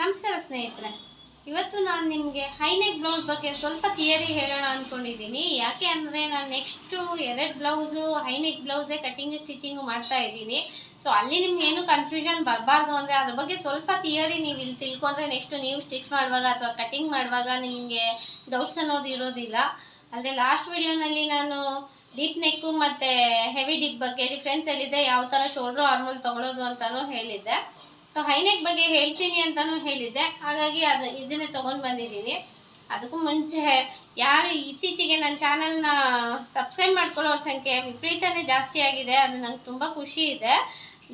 ನಮಸ್ಕಾರ ಸ್ನೇಹಿತರೆ. ಇವತ್ತು ನಾನು ನಿಮಗೆ ಹೈನೆಕ್ ಬ್ಲೌಸ್ ಬಗ್ಗೆ ಸ್ವಲ್ಪ ಥಿಯರಿ ಹೇಳೋಣ ಅಂದ್ಕೊಂಡಿದ್ದೀನಿ ಯಾಕೆ ಅಂದರೆ ನಾನು ನೆಕ್ಸ್ಟು ಎರಡು ಬ್ಲೌಸು, ಹೈನೆಕ್ ಬ್ಲೌಸೇ ಕಟಿಂಗ್ ಸ್ಟಿಚಿಂಗು ಮಾಡ್ತಾ ಇದ್ದೀನಿ. ಸೊ ಅಲ್ಲಿ ನಿಮ್ಗೆ ಏನು ಕನ್ಫ್ಯೂಷನ್ ಬರಬಾರ್ದು ಅಂದರೆ ಅದ್ರ ಬಗ್ಗೆ ಸ್ವಲ್ಪ ಥಿಯರಿ ನೀವು ಇಲ್ಲಿ ತಿಳ್ಕೊಂಡ್ರೆ ನೆಕ್ಸ್ಟು ನೀವು ಸ್ಟಿಚ್ ಮಾಡುವಾಗ ಅಥವಾ ಕಟಿಂಗ್ ಮಾಡುವಾಗ ನಿಮಗೆ ಡೌಟ್ಸ್ ಅನ್ನೋದು ಇರೋದಿಲ್ಲ. ಅಲ್ಲದೆ ಲಾಸ್ಟ್ ವಿಡಿಯೋನಲ್ಲಿ ನಾನು ಡೀಪ್ ನೆಕ್ಕು ಮತ್ತು ಹೆವಿ ಡಿಪ್ ಬಗ್ಗೆ ಡಿಫ್ರೆನ್ಸ್ ಎಲ್ಲಿದೆ ಯಾವ ಥರ ಶೋಲ್ಡ್ರು ಆರ್ಮಲ್ ತೊಗೊಳೋದು ಅಂತಲೂ ಹೇಳಿದ್ದೆ. ಸೊ ಹೈನೆಕ್ ಬಗ್ಗೆ ಹೇಳ್ತೀನಿ ಅಂತಲೂ ಹೇಳಿದ್ದೆ. ಹಾಗಾಗಿ ಅದು ಇದನ್ನೇ ತೊಗೊಂಡು ಬಂದಿದ್ದೀನಿ. ಅದಕ್ಕೂ ಮುಂಚೆ ಯಾರು ಇತ್ತೀಚೆಗೆ ನನ್ನ ಚಾನಲ್ನ ಸಬ್ಸ್ಕ್ರೈಬ್ ಮಾಡ್ಕೊಳ್ಳೋರ ಸಂಖ್ಯೆ ವಿಪರೀತನೇ ಜಾಸ್ತಿ ಆಗಿದೆ. ಅದು ನಂಗೆ ತುಂಬ ಖುಷಿ ಇದೆ.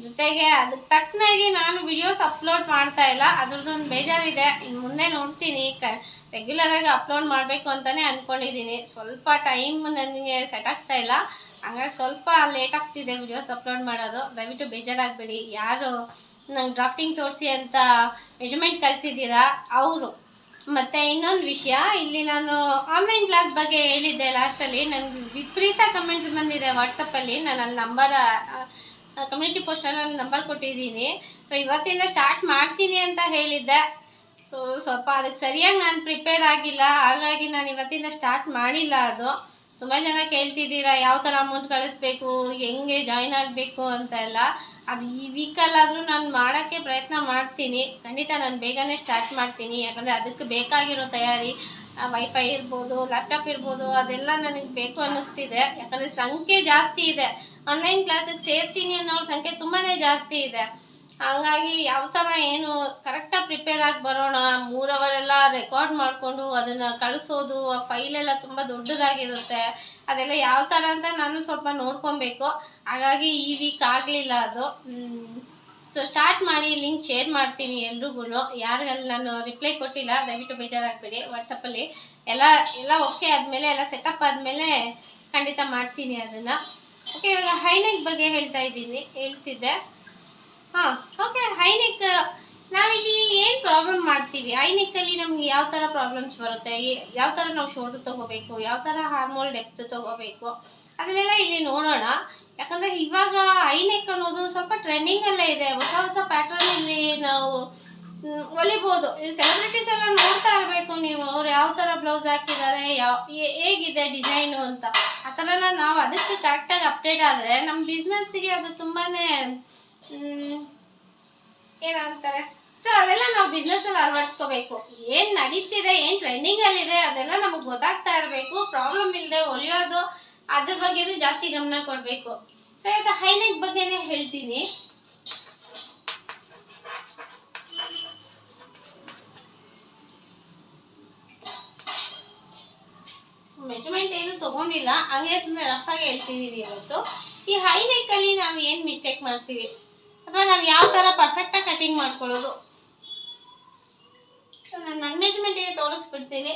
ಜೊತೆಗೆ ಅದಕ್ಕೆ ತಕ್ಕನಾಗಿ ನಾನು ವಿಡಿಯೋಸ್ ಅಪ್ಲೋಡ್ ಮಾಡ್ತಾ ಇಲ್ಲ. ಅದ್ರದ್ದೊಂದು ಬೇಜಾರಿದೆ. ಇನ್ನು ಮುಂದೆ ನೋಡ್ತೀನಿ. ಕ ರೆಗ್ಯುಲರಾಗಿ ಅಪ್ಲೋಡ್ ಮಾಡಬೇಕು ಅಂತಲೇ ಅಂದ್ಕೊಂಡಿದ್ದೀನಿ ಸ್ವಲ್ಪ ಟೈಮ್ ನನಗೆ ಸೆಟ್ ಆಗ್ತಾ ಇಲ್ಲ. ಹಾಗಾಗಿ ಸ್ವಲ್ಪ ಲೇಟ್ ಆಗ್ತಿದೆ ವಿಡಿಯೋಸ್ ಅಪ್ಲೋಡ್ ಮಾಡೋದು. ದಯವಿಟ್ಟು ಬೇಜಾರಾಗಬೇಡಿ. ಯಾರು ನಂಗೆ ಡ್ರಾಫ್ಟಿಂಗ್ ತೋರಿಸಿ ಅಂತ ಮೆಜರ್ಮೆಂಟ್ ಕಳಿಸಿದ್ದೀರಾ ಅವರು. ಮತ್ತು ಇನ್ನೊಂದು ವಿಷಯ, ಇಲ್ಲಿ ನಾನು ಆನ್ಲೈನ್ ಕ್ಲಾಸ್ ಬಗ್ಗೆ ಹೇಳಿದ್ದೆ ಲಾಸ್ಟಲ್ಲಿ ನನಗೆ ವಿಪರೀತ ಕಮೆಂಟ್ಸ್ ಬಂದಿದೆ ವಾಟ್ಸಪ್ಪಲ್ಲಿ ನಾನು ಅಲ್ಲಿ ನಂಬರ್ ಕಮ್ಯುನಿಟಿ ಪೋಸ್ಟಲ್ಲಿ ನಂಬರ್ ಕೊಟ್ಟಿದ್ದೀನಿ. ಸೊ ಇವತ್ತಿಂದ ಸ್ಟಾರ್ಟ್ ಮಾಡ್ತೀನಿ ಅಂತ ಹೇಳಿದ್ದೆ. ಸೊ ಸ್ವಲ್ಪ ಅದಕ್ಕೆ ಸರಿಯಾಗಿ ನಾನು ಪ್ರಿಪೇರ್ ಆಗಿಲ್ಲ. ಹಾಗಾಗಿ ನಾನು ಇವತ್ತಿಂದ ಸ್ಟಾರ್ಟ್ ಮಾಡಿಲ್ಲ ಅದು. ತುಂಬ ಜನ ಕೇಳ್ತಿದ್ದೀರಾ, ಯಾವ ಥರ ಅಮೌಂಟ್ ಕಳಿಸ್ಬೇಕು, ಹೆಂಗೆ ಜಾಯ್ನ್ ಆಗಬೇಕು ಅಂತ ಎಲ್ಲ ಅದು ಈ ವೀಕಲ್ಲಾದರೂ ನಾನು ಮಾಡೋಕ್ಕೆ ಪ್ರಯತ್ನ ಮಾಡ್ತೀನಿ. ಖಂಡಿತ ನಾನು ಬೇಗನೆ ಸ್ಟಾರ್ಟ್ ಮಾಡ್ತೀನಿ. ಯಾಕಂದರೆ ಅದಕ್ಕೆ ಬೇಕಾಗಿರೋ ತಯಾರಿ ವೈಫೈ ಇರ್ಬೋದು ಲ್ಯಾಪ್ಟಾಪ್ ಇರ್ಬೋದು, ಅದೆಲ್ಲ ನನಗೆ ಬೇಕು ಅನ್ನಿಸ್ತಿದೆ. ಯಾಕಂದರೆ ಸಂಖ್ಯೆ ಜಾಸ್ತಿ ಇದೆ. ಆನ್ಲೈನ್ ಕ್ಲಾಸಿಗೆ ಸೇರ್ತೀನಿ ಅನ್ನೋರ ಸಂಖ್ಯೆ ತುಂಬಾ ಜಾಸ್ತಿ ಇದೆ. ಹಾಗಾಗಿ ಯಾವ ಥರ ಏನು ಕರೆಕ್ಟಾಗಿ ಪ್ರಿಪೇರ್ ಆಗಿ ಬರೋಣ ಮೂರು ಅವರೆಲ್ಲ ರೆಕಾರ್ಡ್ ಮಾಡಿಕೊಂಡು ಅದನ್ನು ಕಳಿಸೋದು, ಆ ಫೈಲೆಲ್ಲ ತುಂಬ ದೊಡ್ಡದಾಗಿರುತ್ತೆ. ಅದೆಲ್ಲ ಯಾವ ಥರ ಅಂತ ನಾನು ಸ್ವಲ್ಪ ನೋಡ್ಕೊಬೇಕು. ಹಾಗಾಗಿ ಈ ವೀಕ್ ಆಗಲಿಲ್ಲ ಅದು. ಸೊ ಸ್ಟಾರ್ಟ್ ಮಾಡಿ ಲಿಂಕ್ ಶೇರ್ ಮಾಡ್ತೀನಿ ಎಲ್ರಿಗೂ ಯಾರಿಗಲ್ಲಿ ನಾನು ರಿಪ್ಲೈ ಕೊಟ್ಟಿಲ್ಲ, ದಯವಿಟ್ಟು ಬೇಜಾರಾಗಬೇಡಿ. ವಾಟ್ಸಪ್ಪಲ್ಲಿ ಎಲ್ಲ ಎಲ್ಲ ಓಕೆ ಆದಮೇಲೆ, ಎಲ್ಲ ಸೆಟಪ್ ಆದಮೇಲೆ ಖಂಡಿತ ಮಾಡ್ತೀನಿ ಅದನ್ನು. ಓಕೆ ಇವಾಗ ಹೈನೆಕ್ ಬಗ್ಗೆ ಹೇಳ್ತಾ ಇದ್ದೀನಿ, ಹೇಳ್ತಿದ್ದೆ. ಹಾಂ ಓಕೆ ಹೈನೆಕ್, ನಾವಿಲ್ಲಿ ಏನು ಪ್ರಾಬ್ಲಮ್ ಮಾಡ್ತೀವಿ? ಹೈನೆಕ್ಕಲ್ಲಿ ನಮ್ಗೆ ಯಾವ ಥರ ಪ್ರಾಬ್ಲಮ್ಸ್ ಬರುತ್ತೆ? ಯಾವ ಥರ ನಾವು ಶೋಲ್ಡ್ರ್ ತಗೋಬೇಕು? ಯಾವ ಥರ ಹಾರ್ಮೋಲ್ ಡೆಪ್ತ್ ತಗೋಬೇಕು? ಅದನ್ನೆಲ್ಲ ಇಲ್ಲಿ ನೋಡೋಣ. ಯಾಕಂದರೆ ಇವಾಗ ಹೈನೆಕ್ ಅನ್ನೋದು ಸ್ವಲ್ಪ ಟ್ರೆಂಡಿಂಗಲ್ಲೇ ಇದೆ. ಹೊಸ ಹೊಸ ಪ್ಯಾಟ್ರನಲ್ಲಿ ನಾವು ಹೊಲಿಬೋದು. ಸೆಲೆಬ್ರಿಟೀಸ್ ಎಲ್ಲ ನೋಡ್ತಾ ಇರಬೇಕು ನೀವು. ಅವ್ರು ಯಾವ ಥರ ಬ್ಲೌಸ್ ಹಾಕಿದ್ದಾರೆ, ಯಾವ ಹೇಗಿದೆ ಡಿಸೈನು ಅಂತ. ಆ ಥರ ಎಲ್ಲ ನಾವು ಅದಕ್ಕೆ ಕರೆಕ್ಟಾಗಿ ಅಪ್ಡೇಟ್ ಆದರೆ ನಮ್ಮ ಬಿಸ್ನೆಸ್ಸಿಗೆ ಅದು ತುಂಬಾ ಏನಂತಾರೆ? ಸೊ ಅದೆಲ್ಲ ನಾವು ಬಿಸ್ನೆಸ್ಸಲ್ಲಿ ಅಳವಡಿಸ್ಕೋಬೇಕು. ಏನು ನಡೀತಿದೆ, ಏನು ಇದೆ ಅದೆಲ್ಲ ನಮಗೆ ಗೊತ್ತಾಗ್ತಾ ಇರಬೇಕು. ಪ್ರಾಬ್ಲಮ್ ಇಲ್ಲದೆ ಹೊಲಿಯೋದು ಅದ್ರ ಬಗ್ಗೆನೂ ಜಾಸ್ತಿ ಗಮನ ಕೊಡಬೇಕು. ಸೊ ಇವತ್ತು ಹೈನೆಕ್ ಬಗ್ಗೆನೇ ಹೇಳ್ತೀನಿ. ಮೆಜರ್ಮೆಂಟ್ ಏನು ತಗೊಂಡಿಲ್ಲ. ಹಂಗೆ ಸುಮ್ಮನೆ ಆಗಿ ಹೇಳ್ತಿದ್ದೀನಿ ಇವತ್ತು. ಈ ಹೈನೆಕ್ಕಲ್ಲಿ ನಾವು ಏನು ಮಿಸ್ಟೇಕ್ ಮಾಡ್ತೀವಿ? ಅಥವಾ ನಾವು ಯಾವ ಥರ ಪರ್ಫೆಕ್ಟಾಗಿ ಕಟಿಂಗ್ ಮಾಡ್ಕೊಳ್ಳೋದು? ನಾನು ನನ್ನ ಮೆಜರ್ಮೆಂಟಿಗೆ ತೋರಿಸ್ಬಿಡ್ತೀನಿ.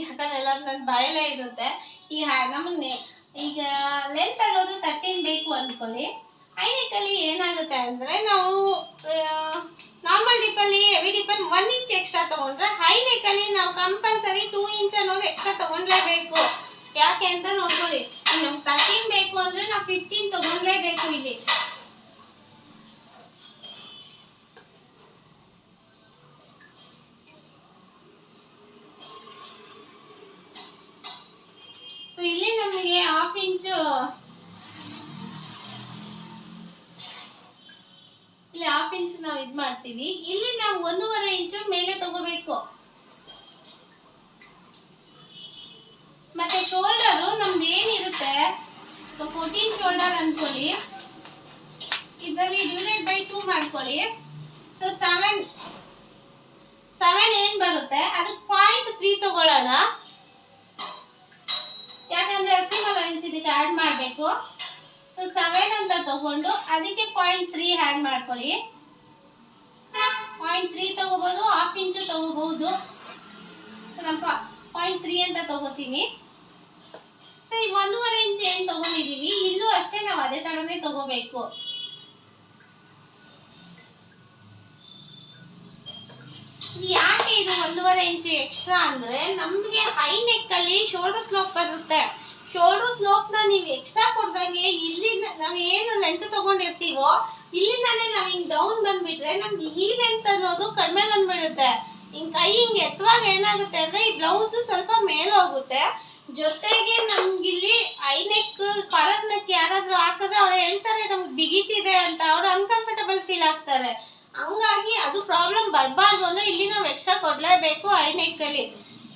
ಯಾಕಂದ್ರೆ ಎಲ್ಲ ನನ್ನ ಬಾಯಲ್ಲೇ ಇರುತ್ತೆ. ಈ ನಮಗೆ ಈಗ ಲೆಂತ್ ಅನ್ನೋದು ತರ್ಟೀನ್ ಬೇಕು ಅಂದ್ಕೊಳ್ಳಿ ಐನೇಕಲ್ಲಿ ಏನಾಗುತ್ತೆ ಅಂದರೆ ನಾವು ನಾರ್ಮಲ್ ಡಿಪ್ಪಲ್ಲಿ ಹೆವಿ ಡಿಪ್ಪಲ್ಲಿ ಒನ್ ಇಂಚ್ ಎಕ್ಸ್ಟ್ರಾ ತೊಗೊಂಡ್ರೆ ಹೈನೇಕಲ್ಲಿ ನಾವು ಕಂಪಲ್ಸರಿ ಟೂ ಇಂಚ್ ಅನ್ನೋದು ಎಕ್ಸ್ಟ್ರಾ ತೊಗೊಂಡ್ಲೇಬೇಕು ಯಾಕೆ ಅಂತ ನೋಡ್ಕೊಳ್ಳಿ. ನಮ್ಗೆ ತರ್ಟೀನ್ ಬೇಕು ಅಂದರೆ ನಾವು ಫಿಫ್ಟೀನ್ ತೊಗೊಂಡ್ಲೇಬೇಕು ಇಲ್ಲಿ. ಮಾಡ್ತೀವಿ. ಇಲ್ಲಿ ನಾವು ಒಂದೂವರೆ ಇಂಚು ಮೇಲೆ ತಗೋಬೇಕು. ಮತ್ತೆ ಶೋಲ್ಡರು ನಮ್ದು ಏನಿರುತ್ತೆ? ಸೊ ಫೋರ್ಟೀನ್ ಶೋಲ್ಡರ್ ಅನ್ಕೊಳ್ಳಿ. ಇದರಲ್ಲಿ ಡಿವೈಡೆಡ್ ಬೈ ಟೂ ಮಾಡ್ಕೊಳ್ಳಿ. ಸೊ ಸೆವೆನ್ ಸೆವೆನ್ ಏನ್ ಬರುತ್ತೆ? ಅದಕ್ಕೆ ಪಾಯಿಂಟ್ ತ್ರೀ ತಗೊಳ್ಳೋಣ. ಯಾಕಂದ್ರೆ ಹಸಿಮ ಲೈನ್ಸ್ ಇದಕ್ಕೆ ಆ್ಯಡ್ ಮಾಡಬೇಕು. ಸೊ ಸೆವೆನ್ ಅಂತ ತಗೊಂಡು ಅದಕ್ಕೆ ಪಾಯಿಂಟ್ ತ್ರೀ ಆ್ಯಡ್ ಮಾಡ್ಕೊಳ್ಳಿ. ಪಾಯಿಂಟ್ ತ್ರೀ ತಗೋಬೋದು ಹಾಫ್ ಇಂಚು ತಗೋಬಹುದು ಸೊ ಪಾಯಿಂಟ್ ತ್ರೀ ಅಂತ ತಗೋತೀನಿ. ಸೊ ಈಗ ಒಂದೂವರೆ ಇಂಚ್ ಏನು ತಗೊಂಡಿದ್ದೀವಿ ಇಲ್ಲೂ ಅಷ್ಟೇ ನಾವು ಅದೇ ಥರನೇ ತಗೋಬೇಕು. ಯಾಕೆ ಇದು ಒಂದೂವರೆ ಇಂಚು ಎಕ್ಸ್ಟ್ರಾ ಅಂದ್ರೆ ನಮಗೆ ಹೈ ನೆಕ್ ಅಲ್ಲಿ ಶೋಲ್ಡರ್ ಸ್ಲೋಪ್ ಬರುತ್ತೆ. ಶೋಲ್ಡರ್ ಸ್ಲೋಪ್ನ ನೀವು ಎಕ್ಸ್ಟ್ರಾ ಕೊಡ್ದಂಗೆ ಇಲ್ಲಿ ನಾವು ಏನು ಲೆಂತ್ ತಗೊಂಡಿರ್ತೀವೋ ಇಲ್ಲಿಂದಾನೆ ನಾವ್ ಹಿಂಗ್ ಡೌನ್ ಬಂದ್ಬಿಟ್ರೆ ನಮ್ಗೆ ಹೀಲ್ ಅಂತ ಅನ್ನೋದು ಕಡಿಮೆ ಬಂದ್ಬಿಡುತ್ತೆ. ಹಿಂಗ್ ಕೈ ಹಿಂಗ್ ಎತ್ತುವಾಗ ಏನಾಗುತ್ತೆ ಅಂದ್ರೆ ಈ ಬ್ಲೌಸ್ ಸ್ವಲ್ಪ ಮೇಲೆ ಹೋಗುತ್ತೆ ಜೊತೆಗೆ ನಮ್ಗಿಲ್ಲಿ ಐ ನೆಕ್ ಕಾಲರ್ ನೆಕ್ ಯಾರಾದ್ರೂ ಹಾಕಿದ್ರೆ ಅವ್ರು ಹೇಳ್ತಾರೆ, ನಮ್ಗೆ ಬಿಗಿತಿದೆ ಅಂತ. ಅವ್ರು ಅನ್ಕಂಫರ್ಟಬಲ್ ಫೀಲ್ ಆಗ್ತಾರೆ. ಹಂಗಾಗಿ ಅದು ಪ್ರಾಬ್ಲಮ್ ಬರಬಾರ್ದು ಅಂದ್ರೆ ಇಲ್ಲಿ ನಾವು ಎಕ್ಸ್ಟ್ರಾ ಕೊಡ್ಲೇಬೇಕು ಐ ನೆಕ್ ಅಲ್ಲಿ.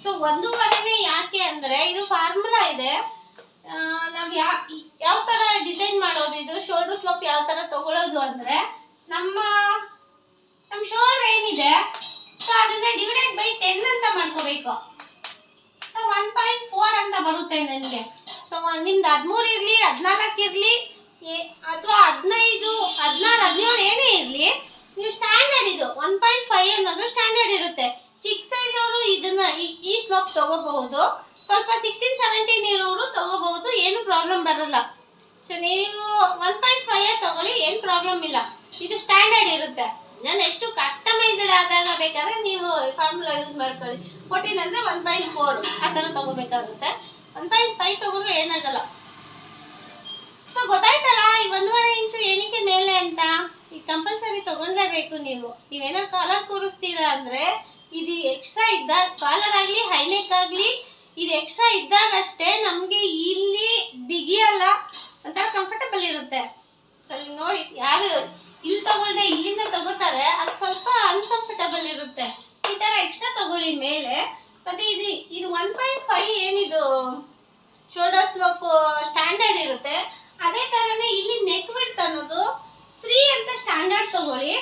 ಸೊ ಒಂದೂವರೆನೇ ಯಾಕೆ ಅಂದ್ರೆ ಇದು ಫಾರ್ಮುಲಾ ಇದೆ. ನಾವು ಯಾ ಯಾವ ತರ ಡಿಸೈನ್ ಮಾಡೋದು ಇದು? ಶೋಲ್ಡರ್ ಸ್ಲೋಪ್ ಯಾವ ತರ ತಗೊಳ್ಳೋದು ಅಂದ್ರೆ ನಮ್ಮ ನಮ್ಮ ಶೋರ್ ಏನಿದೆ ಸೊ ಅದನ್ನ ಡಿವೈಡೆಡ್ ಬೈ ಟೆನ್ ಅಂತ ಮಾಡ್ಕೋಬೇಕು. ಸೊ ಒನ್ ಪಾಯಿಂಟ್ ಫೋರ್ ಅಂತ ಬರುತ್ತೆ ನನಗೆ ಸೊ ನಿಮ್ದು ಹದಿಮೂರು ಇರಲಿ, ಹದಿನಾಲ್ಕು ಇರಲಿ ಅಥವಾ ಹದಿನೈದು, ಹದಿನಾರು, ಹದಿನೇಳು ಏನೇ ಇರಲಿ, ನೀವು ಸ್ಟ್ಯಾಂಡರ್ಡ್ ಇದು ಒನ್ ಪಾಯಿಂಟ್ ಫೈವ್ ಅನ್ನೋದು ಸ್ಟ್ಯಾಂಡರ್ಡ್ ಇರುತ್ತೆ. ಚಿಕ್ಕ ಸೈಜ್ ಅವರು ಇದನ್ನ ಈ- ಸ್ಲೋಪ್ ತಗೋಬಹುದು. ಸ್ವಲ್ಪ ಸಿಕ್ಸ್ಟೀನ್ ಸೆವೆಂಟೀನ್ ಇರೋರು ತಗೋಬಹುದು, ಏನು ಪ್ರಾಬ್ಲಮ್ ಬರಲ್ಲ. ಸೊ ನೀವು ಒನ್ ಪಾಯಿಂಟ್ ಫೈವ್ ತಗೊಳ್ಳಿ, ಏನು ಪ್ರಾಬ್ಲಮ್ ಇಲ್ಲ. ಇದು ಸ್ಟ್ಯಾಂಡರ್ಡ್ ಇರುತ್ತೆ. ನಾನು ಎಷ್ಟು ಕಸ್ಟಮೈಸ್ಡ್ ಆದಾಗ ಬೇಕಾದ್ರೆ ನೀವು ಫಾರ್ಮುಲಾ ಯೂಸ್ ಮಾಡ್ಕೊಳ್ಳಿ. ಫೋರ್ಟೀನ್ ಅಂದರೆ ಒನ್ ಪಾಯಿಂಟ್ ಫೋರ್ ಆ ಥರ ತಗೋಬೇಕಾಗುತ್ತೆ. ಒನ್ ಪಾಯಿಂಟ್ ಫೈವ್ ತೊಗೊಂಡ್ರೆ ಏನಾಗಲ್ಲ. ಸೊ ಗೊತ್ತಾಯ್ತಲ್ಲ, ಈ ಒಂದೂವರೆ ಇಂಚು ಏನಕ್ಕೆ ಮೇಲೆ ಅಂತ ಈ ಕಂಪಲ್ಸರಿ ತೊಗೊಂಡ್ಲೇಬೇಕು ನೀವು. ನೀವೇನೋ ಕಾಲರ್ ಕೂರಿಸ್ತೀರಾ ಅಂದರೆ, ಇದು ಎಕ್ಸ್ಟ್ರಾ ಇದ್ದಾಗ ಕಾಲರ್ ಆಗಲಿ ಹೈನೆಕ್ ಆಗಲಿ, ಇದು ಎಕ್ಸ್ಟ್ರಾ ಇದ್ದಾಗಷ್ಟೇ ನಮಗೆ ಇಲ್ಲಿ ಬಿಗಿಯಲ್ಲ ಒಂಥರ ಕಂಫರ್ಟಬಲ್ ಇರುತ್ತೆ. ಅಲ್ಲಿ ನೋಡಿ, ಯಾರು ಇಲ್ಲಿ ತಗೊಳ್ದೆ ಇಲ್ಲಿಂದ ತಗೋತಾರೆ, ಅದು ಸ್ವಲ್ಪ ಅನ್ಕಂಫರ್ಟಬಲ್ ಇರುತ್ತೆ. ಈ ತರ ಎಕ್ಸ್ಟ್ರಾ ತಗೊಳ್ಳಿ ಮೇಲೆ. ಮತ್ತೆ ಇದು ಇದು ಒನ್ ಪಾಯಿಂಟ್ ಫೈವ್ ಏನಿದು? ಶೋಲ್ಡರ್ ಸ್ಲೋಪ್ ಸ್ಟ್ಯಾಂಡರ್ಡ್ ಇರುತ್ತೆ. ಅದೇ ತರನೇ ಇಲ್ಲಿ ನೆಕ್ ವಿಡ್ತ್ ಅನ್ನೋದು ತ್ರೀ ಅಂತ ಸ್ಟ್ಯಾಂಡರ್ಡ್ ತಗೊಳ್ಳಿ.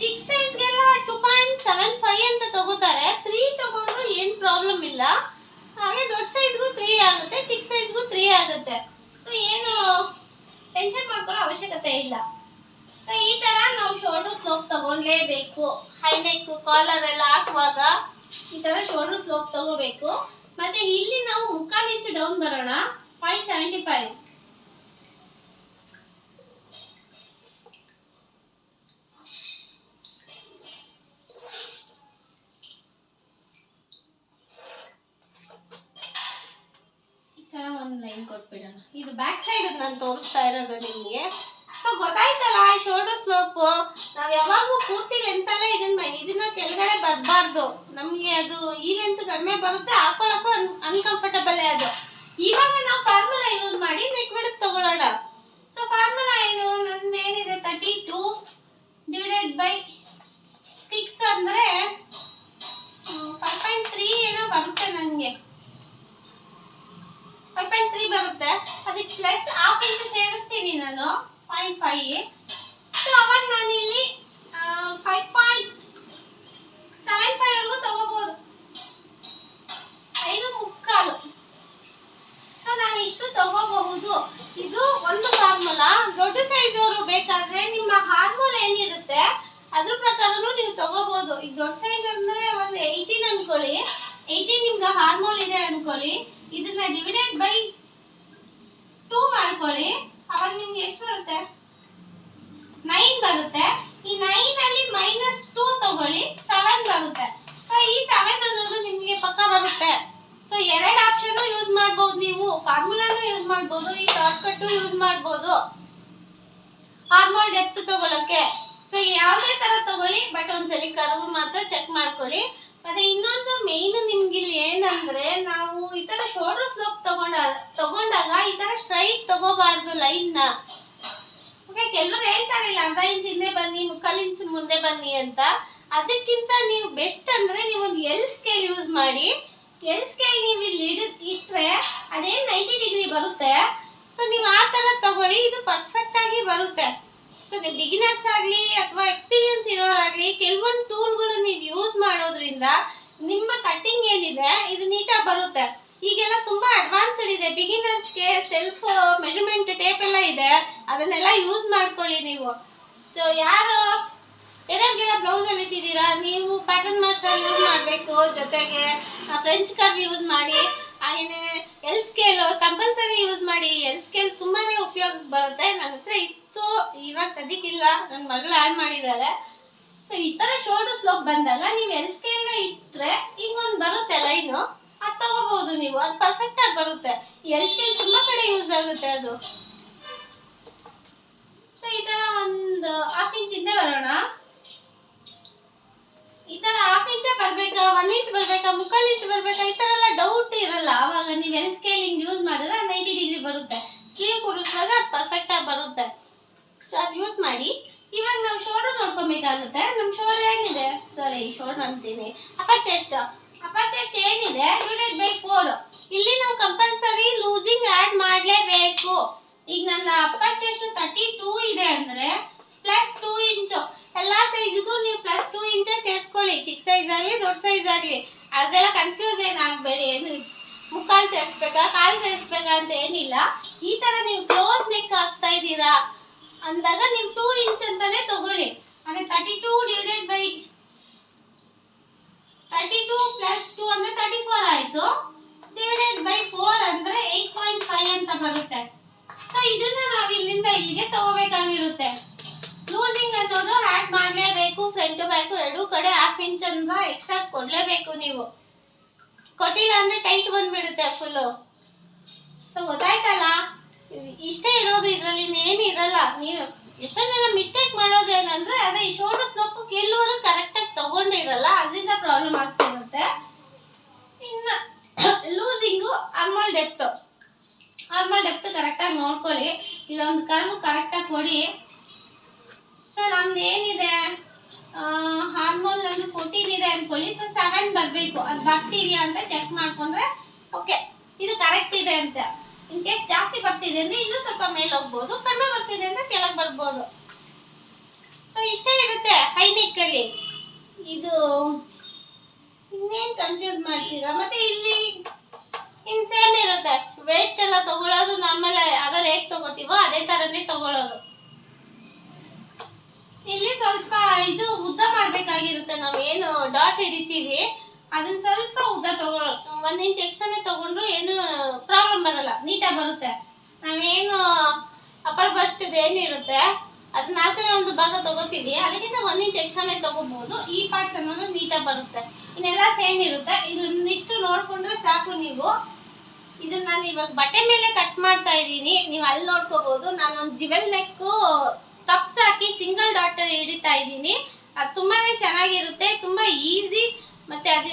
ಚಿಕ್ ಸೈಜ್ಗೆಲ್ಲ ಟೂ ಪಾಯಿಂಟ್ ಸೆವೆನ್ ಫೈವ್ ಅಂತ ತಗೋತಾರೆ. ತ್ರೀ ತಗೊಂಡ್ರು ಏನು ಪ್ರಾಬ್ಲಮ್ ಇಲ್ಲ. ಹಾಗೆ ದೊಡ್ಡ ಸೈಜ್ಗೂ ತ್ರೀ ಆಗುತ್ತೆ, ಚಿಕ್ಕ ಸೈಜ್ಗೂ ತ್ರೀ ಆಗುತ್ತೆ. ಸೊ ಏನು ಟೆನ್ಷನ್ ಮಾಡ್ಕೊಳ್ಳೋ ಅವಶ್ಯಕತೆ ಇಲ್ಲ. ಸೊ ಈ ತರ ನಾವು ಶೋಲ್ಡರ್ ಸ್ಲೋಪ್ ತಗೊಳ್ಲೇಬೇಕು ಹೈ ನೆಕ್ ಕಾಲರ್ ಎಲ್ಲ ಹಾಕುವಾಗ ಈ ಥರ ಶೋಲ್ಡರ್ ಸ್ಲೋಪ್ ತಗೋಬೇಕು. ಮತ್ತೆ ಇಲ್ಲಿ ನಾವು ಮುಕ್ಕಾಲು ಇಂಚು ಡೌನ್ ಬರೋಣ ಪಾಯಿಂಟ್ ಸೆವೆಂಟಿ ಫೈವ್ ನಾನು ತೋರಿಸ್ತಾ ಇರೋದು ನಿಮಗೆ. ಸೊ ಗೊತ್ತಾಯ್ತಲ್ಲ, ಈ ಶೋಲ್ಡರ್ ಸ್ಲೋಪ್ ನಾವು ಯಾವಾಗೂ ಪೂರ್ತಿ ಲೆಂತಲ್ಲೇ ಇದನ್ನ ಇದನ್ನ ಕೆಳಗಡೆ ಬರಬಾರ್ದು. ನಮಗೆ ಅದು ಈ ಲೆಂತ್ ಕಡಿಮೆ ಬರುತ್ತೆ ಹಾಕೊಳ್ಳಕ್ಕೂ ಅನ್ಕಂಫರ್ಟಬಲ್ ಅದು. ಇವಾಗ ನಾವು ಫಾರ್ಮುಲಾ ಯೂಸ್ ಮಾಡಿ ಬಿಡತ್ ತಗೊಳ್ಳೋಣ ಸೊ ಫಾರ್ಮುಲಾ ಏನು? ನಂದು ಏನಿದೆ thirty two divided by six ಅಂದ್ರೆ ಫೈವ್ ಪಾಯಿಂಟ್ ತ್ರೀ ಏನೋ ಬರುತ್ತೆ ನನಗೆ. ಫೈವ್ ಪಾಯಿಂಟ್ ತ್ರೀ ಬರುತ್ತೆ. ಅದಕ್ಕೆ ಪ್ಲಸ್ ಹಾಫ್ ಇಂಚ್ ಸೇರಿಸ್ತೀನಿ ನಾನು. ಪಾಯಿಂಟ್ ಫೈವ್ ಸೊ ಅವಾಗ ನಾನು ಇಲ್ಲಿ ಫೈವ್ ಪಾಯಿಂಟ್ ಸೆವೆನ್ ಫೈವ್ ವರೆಗೂ ತಗೋಬಹುದು ಐದು ಮುಕ್ಕಾಲು. ಸೊ ನಾನು ಇಷ್ಟು ತಗೋಬಹುದು. ಇದು ಒಂದು ಫಾರ್ಮುಲಾ ದೊಡ್ಡ ಸೈಜ್ ಅವರು ಬೇಕಾದ್ರೆ ನಿಮ್ಮ ಹಾರ್ಮೋನ್ ಏನಿರುತ್ತೆ, ಅದ್ರ ಪ್ರಕಾರನೂ ನೀವು ತಗೋಬಹುದು ಈಗ ದೊಡ್ಡ ಸೈಜ್ ಅಂದ್ರೆ ಒಂದು ಏಯ್ಟೀನ್ ಅನ್ಕೊಳ್ಳಿ. ಏಯ್ಟೀನ್ ನಿಮ್ಗೆ ಹಾರ್ಮೋನ್ ಇದೆ ಅನ್ಕೊಳ್ಳಿ. ಇದನ್ನ ಡಿವಿಡೆಡ್ ಬೈ ಟೂ ಮಾಡ್ಕೊಳ್ಳಿ ಅವಾಗ ನಿಮ್ಗೆ ಎಷ್ಟು ಬರುತ್ತೆ? ನೈನ್ ಬರುತ್ತೆ. ಈ ನೈನ್ ಅಲ್ಲಿ ಮೈನಸ್ ಟೂ ತಗೊಳ್ಳಿ ಸೆವೆನ್ ಬರುತ್ತೆ. ಸೊ ಈ ಸೆವೆನ್ ಅನ್ನೋದು ನಿಮಗೆ ಪಕ್ಕ ಬರುತ್ತೆ. ಸೊ ಎರಡು ಆಪ್ಷನ್ ಯೂಸ್ ಮಾಡ್ಬೋದು ನೀವು. ಫಾರ್ಮುಲಾನು ಯೂಸ್ ಮಾಡ್ಬೋದು. ಈ ಶಾರ್ಟ್ ಕಟ್ ಯೂಸ್ ಮಾಡ್ಬೋದು. ಹಾರ್ಮೋಲ್ ಡೆಪ್ತ್ ತಗೊಳಕ್ಕೆ. ಸೊ ಯಾವುದೇ ತರ ತಗೊಳ್ಳಿ ಬಟ್ ಒಂದ್ಸಲಿ ಕರ್ವ್ ಮಾತ್ರ ಚೆಕ್ ಮಾಡ್ಕೊಳ್ಳಿ ಮತ್ತೆ ಇನ್ನೊಂದು ಮೇನ್ ನಿಮ್ಗೆ ಇಲ್ಲಿ ಏನಂದ್ರೆ ನಾವು ಈ ತರ ಶೋಲ್ಡರ್ ಸ್ಲೋಪ್ ತಗೊಂಡ, ತಗೊಂಡಾಗ ಈ ತರ ಸ್ಟ್ರೈಟ್ ತಗೋಬಾರ್ದು ಲೈನ್ನ. ಕೆಲವರು ಹೇಳ್ತಾರೆ ಇಲ್ಲ, ಅರ್ಧ ಇಂಚ್ ಹಿಂದೆ ಬನ್ನಿ, ಮುಕ್ಕಾಲು ಇಂಚ್ ಮುಂದೆ ಬನ್ನಿ ಅಂತ. ಅದಕ್ಕಿಂತ ನೀವು ಬೆಸ್ಟ್ ಅಂದ್ರೆ ನೀವು ಒಂದು ಎಲ್ ಸ್ಕೇಲ್ ಯೂಸ್ ಮಾಡಿ. ಎಲ್ ಸ್ಕೇಲ್ ನೀವು ಇಲ್ಲಿ ಇಟ್ಟರೆ ಅದೇ ನೈಂಟಿ ಡಿಗ್ರಿ ಬರುತ್ತೆ. ಸೊ ನೀವು ಆ ತರ ತಗೊಳ್ಳಿ, ಇದು ಪರ್ಫೆಕ್ಟ್ ಆಗಿ ಬರುತ್ತೆ. ಸೊ ನೀವು ಬಿಗಿನರ್ಸ್ ಆಗಲಿ ಅಥವಾ ಎಕ್ಸ್ಪೀರಿಯನ್ಸ್ ಇರೋರಾಗಲಿ ಕೆಲವೊಂದು ಟೂಲ್ಗಳು ನೀವು ಯೂಸ್ ಮಾಡೋದ್ರಿಂದ ನಿಮ್ಮ ಕಟ್ಟಿಂಗ್ ಏನಿದೆ, ಇದು ನೀಟಾಗಿ ಬರುತ್ತೆ. ಈಗೆಲ್ಲ ತುಂಬಾ ಅಡ್ವಾನ್ಸ್ಡ್ ಇದೆ. ಬಿಗಿನರ್ಸ್ಗೆ ಸೆಲ್ಫ್ ಮೆಜರ್ಮೆಂಟ್ ಟೇಪ್ ಎಲ್ಲ ಇದೆ. ಅದನ್ನೆಲ್ಲ ಯೂಸ್ ಮಾಡ್ಕೊಳ್ಳಿ ನೀವು. ಸೊ ಯಾರು ಎರಡ್ಗೆಲ್ಲ ಬ್ಲೌಸ್ ಹೊಲಿತಿದ್ದೀರಾ ನೀವು ಪ್ಯಾಟರ್ನ್ ಮಾಸ್ಟರ್ ಯೂಸ್ ಮಾಡಬೇಕು. ಜೊತೆಗೆ ಫ್ರೆಂಚ್ ಕರ್ವ್ ಯೂಸ್ ಮಾಡಿ. ಹಾಗೆಯೇ ಎಲ್ ಸ್ಕೇಲ್ ಕಂಪಲ್ಸರಿ ಯೂಸ್ ಮಾಡಿ ಎಲ್ ಸ್ಕೇಲ್ ತುಂಬಾನೇ ಉಪಯೋಗ ಬರುತ್ತೆ. ನನ್ನ ಹತ್ರ ಇತ್ತು, ಇವಾಗ ಸದ್ಯಕ್ಕಿಲ್ಲ ನನ್ನ ಮಗಳು ಆ್ಯಡ್ ಮಾಡಿದ್ದಾರೆ ಸೊ ಈ ಥರ ಶೋಲ್ಡರ್ ಸ್ಲೋಪ್ ಬಂದಾಗ ನೀವು ಎಲ್ ಸ್ಕೇಲ್ನ ಇಟ್ಟರೆ ಹಿಂಗೊಂದು ಬರುತ್ತೆ ಲೈನು. ಅದು ತಗೋಬಹುದು ನೀವು. ಅದು ಪರ್ಫೆಕ್ಟ್ ಆಗಿ ಬರುತ್ತೆ. ಎಲ್ ಸ್ಕೇಲ್ ತುಂಬಾ ಕಡೆ ಯೂಸ್ ಆಗುತ್ತೆ ಅದು. ಸೊ ಈ ತರ ಒಂದು ಹಾಫ್ ಇಂಚ್ ಇಂದ ಬರೋಣ. ಈ ತರ ಹಾಫ್ ಇಂಚ ಬರ್ಬೇಕಾ? ಒನ್ ಇಂಚ್ ಬರ್ಬೇಕಾ? ಮುಕ್ಕಾಲ್ ಇಂಚ್ ಬರ್ಬೇಕಾ? ಈ ತರ ಇರಲ್ಲ. ಆವಾಗ ನೀವು ಎಲ್ ಸ್ಕೇಲಿಂಗ್ ಯೂಸ್ ಮಾಡಿದ್ರೆ ನೈಂಟಿ ಡಿಗ್ರಿ ಬರುತ್ತೆ. ಸ್ಲೀವ್ ಕುಡಿಸುವಾಗ ಅದು ಪರ್ಫೆಕ್ಟ್ ಆಗಿ ಬರುತ್ತೆ. ಅದು ಯೂಸ್ ಮಾಡಿ. ಇವಾಗ ನಾವು ಶೋರೂಮ್ ನೋಡ್ಕೊಬೇಕಾಗುತ್ತೆ. ನಮ್ಮ ಶೋರ್ ಏನಿದೆ? ಸಾರಿ ಶೋರ್ ಅಂತೀನಿ ಅಪ್ಪರ್ ಚೆಸ್ಟ್ ಅಪ್ಪರ್ ಚೆಸ್ಟ್ ಏನಿದೆ? ಡಿವೈಡೆಡ್ ಬೈ ಫೋರ್ ಇಲ್ಲಿ ನಾವು ಕಂಪಲ್ಸರಿ ಲೂಸಿಂಗ್ ಆ್ಯಡ್ ಮಾಡಲೇಬೇಕು. ಈಗ ನನ್ನ ಅಪ್ಪರ್ ಚೆಸ್ಟ್ ತರ್ಟಿ ಟೂ ಇದೆ ಅಂದರೆ ಪ್ಲಸ್ ಟೂ ಇಂಚು ಎಲ್ಲ ಸೈಜ್ಗೂ ನೀವು ಪ್ಲಸ್ ಟೂ ಇಂಚೇ ಸೇರಿಸ್ಕೊಳ್ಳಿ. ಚಿಕ್ಕ ಸೈಜ್ ಆಗಲಿ, ದೊಡ್ಡ ಸೈಜ್ ಆಗಲಿ. ಅದೆಲ್ಲ ಕನ್ಫ್ಯೂಸ್ ಏನಾಗಬೇಡಿ ಏನು ಮುಕ್ಕಾಲು ಸೇರಿಸ್ಬೇಕಾ, ಕಾಲು ಸೇರಿಸ್ಬೇಕಾ ಅಂತ ಏನಿಲ್ಲ. ಈ ಥರ ನೀವು ಕ್ಲೋಸ್ ನೆಕ್ ಆಗ್ತಾ ಇದ್ದೀರಾ ಅಂದಾಗ ನೀವು ಟೂ ಇಂಚ್ ಅಂತಾನೆ ತಗೊಳ್ಳಿ. ಅಂದ್ರೆ thirty two divided by thirty two plus two ಅಂದ್ರೆ ತರ್ಟಿ ಫೋರ್ ಆಯ್ತು. ಡಿವೈಡೆಡ್ ಬೈ ಫೋರ್ ಅಂದ್ರೆ ಏಟ್ ಪಾಯಿಂಟ್ ಫೈವ್ ಅಂತ ಬರುತ್ತೆ. ಸೊ ಇದನ್ನ ನಾವು ಇಲ್ಲಿಂದ ಇಲ್ಲಿಗೆ ತಗೋಬೇಕಾಗಿರುತ್ತೆ. ಲೂಸಿಂಗ್ ಅನ್ನೋದು ಆ್ಯಡ್ ಮಾಡಲೇಬೇಕು ಫ್ರಂಟ್ ಬ್ಯಾಕು ಎರಡೂ ಕಡೆ ಹಾಫ್ ಇಂಚ್ ಅಂತ ಎಕ್ಸ್ಟ್ರಾ ಕೊಡಲೇಬೇಕು ನೀವು. ಕೊಟ್ಟಿಲ್ಲ ಅಂದ್ರೆ ಟೈಟ್ ಬಂದ್ಬಿಡುತ್ತೆ ಫುಲ್ಲು ಸೊ ಗೊತ್ತಾಯ್ತಲ್ಲ? ಇಷ್ಟೇ ಇರೋದು ಇದರಲ್ಲಿ ಇನ್ನೇನು ಇರಲ್ಲ. ನೀವು ಎಷ್ಟೋ ಜನ ಮಿಸ್ಟೇಕ್ ಮಾಡೋದೇನಂದ್ರೆ ಅದೇ ಈ ಶೋಲ್ಡರ್ ಸ್ಲೋಪು ಕೆಲವರು ಕರೆಕ್ಟಾಗಿ ತಗೊಂಡಿರಲ್ಲ, ಅದರಿಂದ ಪ್ರಾಬ್ಲಮ್ ಆಗ್ತಿರುತ್ತೆ. ಇನ್ನು ಲೂಸಿಂಗು ಆರ್ಮಲ್ ಡೆಪ್ತು ಆರ್ಮಲ್ ಡೆಪ್ತ್ ಕರೆಕ್ಟಾಗಿ ನೋಡ್ಕೊಳ್ಳಿ. ಇಲ್ಲೊಂದು ಕರ್ವ್ ಕರೆಕ್ಟಾಗಿ ಕೊಡಿ. ಸೊ ನಮ್ದು ಏನಿದೆ? ಹಾರ್ಮೋನ್ ಒಂದು ಫೋರ್ಟೀನ್ ಇದೆ ಅನ್ಕೊಳ್ಳಿ. ಸೊ ಸೆವೆನ್ ಬರಬೇಕು. ಅದು ಬರ್ತಿದೆಯಾ ಅಂತ ಚೆಕ್ ಮಾಡ್ಕೊಂಡ್ರೆ ಓಕೆ ಇದು ಕರೆಕ್ಟ್ ಇದೆ ಅಂತ. ಇನ್ ಕೇಸ್ ಜಾಸ್ತಿ ಬರ್ತಿದೆ ಅಂದರೆ ಇನ್ನೂ ಸ್ವಲ್ಪ ಮೇಲೆ ಹೋಗ್ಬೋದು. ಕಡಿಮೆ ಬರ್ತಿದೆ ಅಂದರೆ ಕೆಳಗೆ ಬರ್ಬೋದು. ಸೊ ಇಷ್ಟೇ ಇರುತ್ತೆ ಹೈ ನೆಕ್ಕಲ್ಲಿ ಇದು ಇನ್ನೇನು ಕನ್ಫ್ಯೂಸ್ ಮಾಡ್ತೀರಾ? ಮತ್ತೆ ಇಲ್ಲಿ ಇನ್ ಸೇಮ್ ಇರುತ್ತೆ. ವೇಸ್ಟ್ ಎಲ್ಲ ತಗೊಳ್ಳೋದು ನಮ್ಮಲ್ಲೇ ಅದ್ರಲ್ಲಿ ಹೇಗೆ ತಗೋತೀವೋ ಅದೇ ಥರನೇ ತಗೊಳ್ಳೋದು ಇಲ್ಲಿ ಸ್ವಲ್ಪ ಇದು ಉದ್ದ ಮಾಡಬೇಕಾಗಿರುತ್ತೆ ನಾವು ಏನು ಡಾಟ್ ಹಿಡಿತೀವಿ. ಅದನ್ನ ಸ್ವಲ್ಪ ಉದ್ದ ತಗೊಳ್ಳೋ ಒಂದು ಇಂಚ್ ಎಕ್ಸ್ಟ್ರಾನೆ ತಗೊಂಡ್ರು ಏನು ಪ್ರಾಬ್ಲಮ್ ಬರಲ್ಲ ನೀಟಾಗಿ ಬರುತ್ತೆ. ನಾವೇನು ಅಪ್ಪರ್ ಬಸ್ಟ್ ಏನಿರುತ್ತೆ ಅದು ನಾಲ್ಕನೇ ಒಂದು ಭಾಗ ತಗೋತೀವಿ. ಅದಕ್ಕಿಂತ ಒಂದು ಇಂಚ್ ಎಕ್ಸ್ಟ್ರಾನೆ ತಗೋಬಹುದು ಈ ಪಾರ್ಟ್ಸ್ ಅನ್ನೋದು ನೀಟಾಗಿ ಬರುತ್ತೆ. ಇನ್ನೆಲ್ಲ ಸೇಮ್ ಇರುತ್ತೆ. ಇದೊಂದಿಷ್ಟು ನೋಡ್ಕೊಂಡ್ರೆ ಸಾಕು ನೀವು. ಇದನ್ನ ನಾನು ಇವಾಗ ಬಟ್ಟೆ ಮೇಲೆ ಕಟ್ ಮಾಡ್ತಾ ಇದ್ದೀನಿ. ನೀವು ಅಲ್ಲಿ ನೋಡ್ಕೋಬಹುದು ನಾನು ಒಂದು ಜಿವೆಲ್ ನೆಕ್ಕು ಕಪ್ಸ್ ಹಾಕಿ ಸಿಂಗಲ್ ಡಾಟ್ ಹಿಡಿತಾ ಇದ್ದೀನಿ. ಅದು ತುಂಬಾ ಚೆನ್ನಾಗಿರುತ್ತೆ, ತುಂಬ ಈಸಿ ಮತ್ತು ಅದು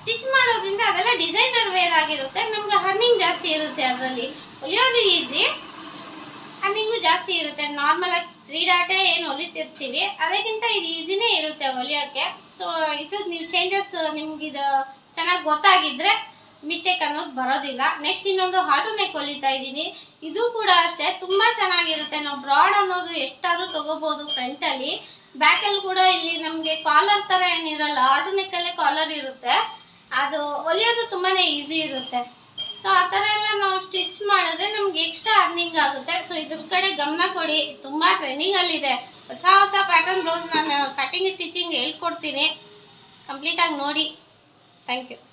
ಸ್ಟಿಚ್ ಮಾಡೋದ್ರಿಂದ ಅದೆಲ್ಲ ಡಿಸೈನರ್ ವೇರ್ ಆಗಿರುತ್ತೆ. ನಮ್ಗೆ ಹರ್ನಿಂಗ್ ಜಾಸ್ತಿ ಇರುತ್ತೆ ಅದರಲ್ಲಿ. ಹೊಲಿಯೋದು ಈಸಿ ಹರ್ನಿಂಗು ಜಾಸ್ತಿ ಇರುತ್ತೆ. ನಾರ್ಮಲ್ ಆಗಿ ತ್ರೀ ಡಾಟೇ ಏನು ಹೊಲಿತಿರ್ತೀವಿ. ಅದಕ್ಕಿಂತ ಇದು ಈಸಿನೇ ಇರುತ್ತೆ ಹೊಲಿಯೋಕ್ಕೆ ಸೊ ಇದು ನೀವು ಚೇಂಜಸ್ ನಿಮ್ಗೆ ಇದು ಚೆನ್ನಾಗಿ ಗೊತ್ತಾಗಿದ್ರೆ ಮಿಸ್ಟೇಕ್ ಅನ್ನೋದು ಬರೋದಿಲ್ಲ. ನೆಕ್ಸ್ಟ್ ಇನ್ನೊಂದು ಹಾಟು ನೆಕ್ ಹೊಲಿತಾ ಇದ್ದೀನಿ. ಇದು ಕೂಡ ಅಷ್ಟೇ, ತುಂಬ ಚೆನ್ನಾಗಿರುತ್ತೆ. ನಾವು ಬ್ರಾಡ್ ಅನ್ನೋದು ಎಷ್ಟಾದ್ರೂ ತಗೋಬೋದು ಫ್ರಂಟಲ್ಲಿ ಬ್ಯಾಕಲ್ಲಿ ಕೂಡ ಇಲ್ಲಿ ನಮಗೆ ಕಾಲರ್ ಥರ ಏನಿರಲ್ಲ ನೆಕ್ಕಲ್ಲೇ ಕಾಲರ್ ಇರುತ್ತೆ. ಅದು ಹೊಲಿಯೋದು ತುಂಬಾ ಈಸಿ ಇರುತ್ತೆ. ಸೊ ಆ ಥರ ಎಲ್ಲ ನಾವು ಸ್ಟಿಚ್ ಮಾಡಿದ್ರೆ ನಮ್ಗೆ ಎಕ್ಸ್ಟ್ರಾ ಅರ್ನಿಂಗ್ ಆಗುತ್ತೆ. ಸೊ ಇದ್ರ ಕಡೆ ಗಮನ ಕೊಡಿ. ತುಂಬ ಟ್ರೆಂಡಿಂಗಲ್ಲಿದೆ ಹೊಸ ಹೊಸ ಪ್ಯಾಟರ್ನ್ ಬ್ಲೌಸ್ ನಾನು ಕಟಿಂಗ್ ಸ್ಟಿಚಿಂಗ್ ಹೇಳ್ಕೊಡ್ತೀನಿ. ಕಂಪ್ಲೀಟಾಗಿ ನೋಡಿ. Thank you